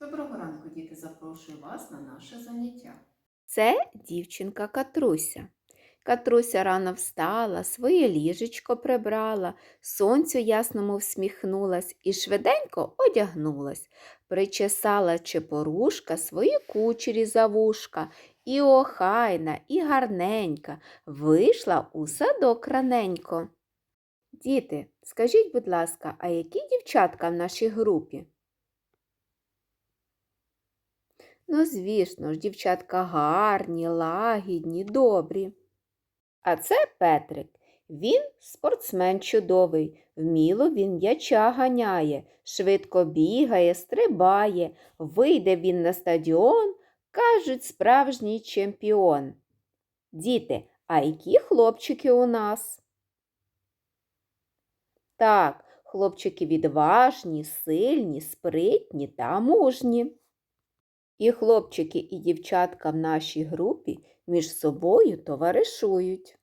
Доброго ранку, діти! Запрошую вас на наше заняття. Це дівчинка Катруся. Катруся рано встала, своє ліжечко прибрала, сонцю ясному всміхнулась і швиденько одягнулась, причесала чепорушка свої кучері за вушка, і охайна, і гарненька, вийшла у садок раненько. Діти, скажіть, будь ласка, а які дівчатка в нашій групі? Ну, звісно ж, дівчатка гарні, лагідні, добрі. А це Петрик. Він спортсмен чудовий, вміло він м'яча ганяє, швидко бігає, стрибає, вийде він на стадіон, кажуть, справжній чемпіон. Діти, а які хлопчики у нас? Так, хлопчики відважні, сильні, спритні та мужні. І хлопчики, і дівчатка в нашій групі між собою товаришують.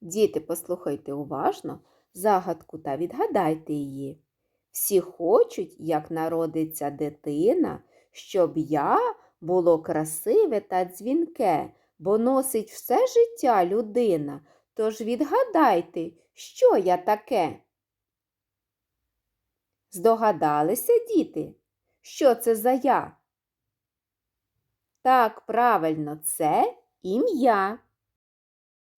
Діти, послухайте уважно загадку та відгадайте її. Всі хочуть, як народиться дитина, щоб я було красиве та дзвінке, бо носить все життя людина. Тож відгадайте, що я таке? Здогадалися, діти, що це за я? Так, правильно, це ім'я.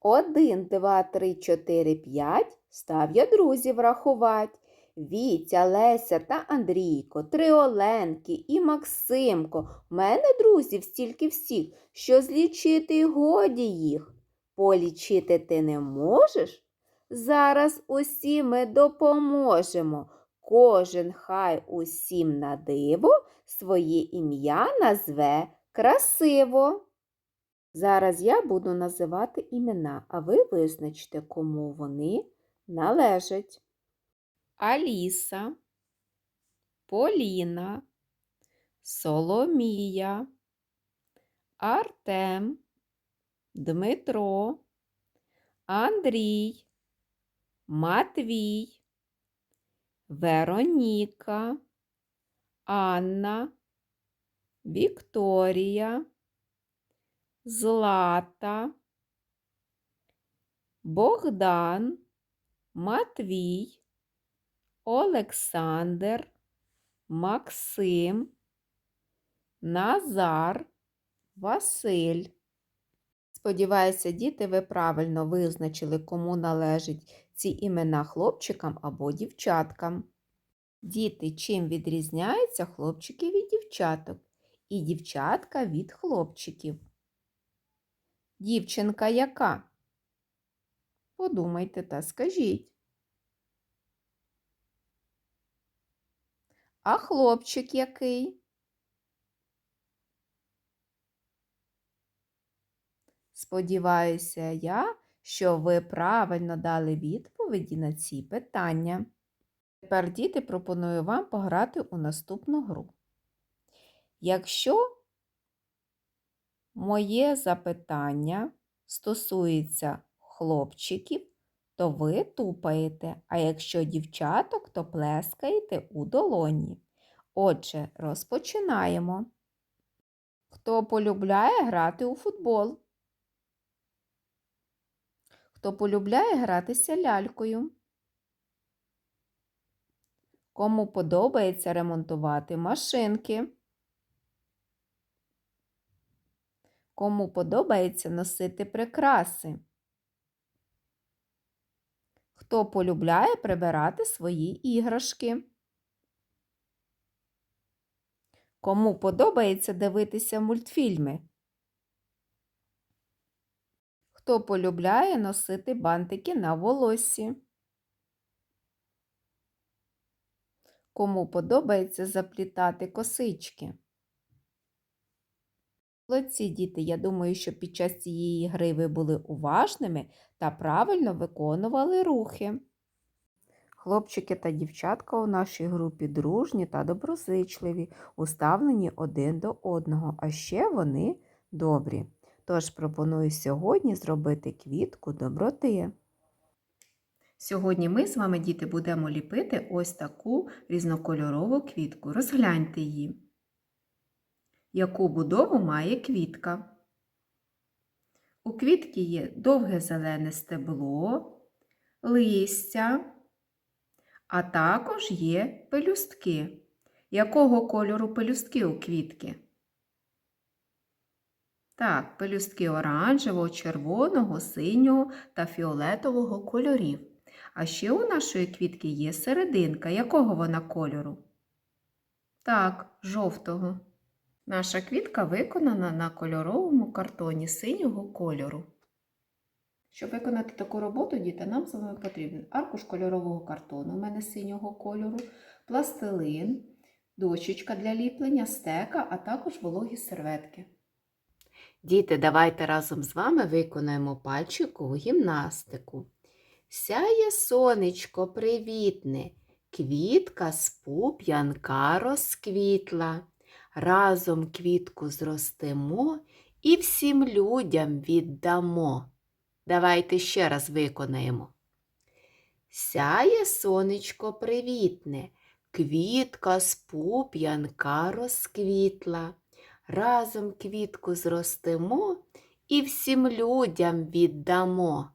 Один, два, три, чотири, п'ять. Став я друзів рахувати. Вітя, Леся та Андрійко, три Оленки і Максимко. В мене друзів стільки всіх, що злічити годі їх. Полічити ти не можеш? Зараз усі ми допоможемо. Кожен хай усім на диво своє ім'я назве красиво. Зараз я буду називати імена, а ви визначте, кому вони належать. Аліса, Поліна, Соломія, Артем, Дмитро, Андрій, Матвій, Вероніка, Анна, Вікторія, Злата, Богдан, Матвій, Олександр, Максим, Назар, Василь. Сподіваюся, діти, ви правильно визначили, кому належать ці імена хлопчикам або дівчаткам. Діти, чим відрізняються хлопчики від дівчаток і дівчатка від хлопчиків? Дівчинка яка? Подумайте та скажіть. А хлопчик який? Сподіваюся я, що ви правильно дали відповіді на ці питання. Тепер, діти, пропоную вам пограти у наступну гру. Якщо моє запитання стосується хлопчиків, то ви тупаєте, а якщо дівчаток, то плескаєте у долоні. Отже, розпочинаємо. Хто полюбляє грати у футбол? Хто полюбляє гратися лялькою? Кому подобається ремонтувати машинки? Кому подобається носити прикраси? Хто полюбляє прибирати свої іграшки? Кому подобається дивитися мультфільми? Хто полюбляє носити бантики на волоссі? Кому подобається заплітати косички? Молодці, діти, я думаю, що під час цієї гри ви були уважними та правильно виконували рухи. Хлопчики та дівчатка у нашій групі дружні та доброзичливі, уставлені один до одного, а ще вони добрі. Тож пропоную сьогодні зробити квітку доброти. Сьогодні ми з вами, діти, будемо ліпити ось таку різнокольорову квітку. Розгляньте її. Яку будову має квітка. У квітки є довге зелене стебло, листя, а також є пелюстки. Якого кольору пелюстки у квітки? Так, пелюстки оранжевого, червоного, синього та фіолетового кольорів. А ще у нашої квітки є серединка. Якого вона кольору? Так, жовтого. Наша квітка виконана на кольоровому картоні синього кольору. Щоб виконати таку роботу, діти, нам з вами потрібен аркуш кольорового картону, у мене синього кольору, пластилин, дощечка для ліплення, стека, а також вологі серветки. Діти, давайте разом з вами виконаємо пальчикову гімнастику. Сяє сонечко привітне, квітка з пуп'янка розквітла. Разом квітку зростимо і всім людям віддамо. Давайте ще раз виконаємо. Сяє сонечко привітне, квітка з пуп'янка розквітла. Разом квітку зростимо і всім людям віддамо.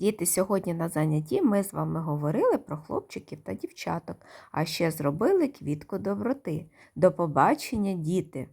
Діти, сьогодні на занятті ми з вами говорили про хлопчиків та дівчаток, а ще зробили квітку доброти. До побачення, діти!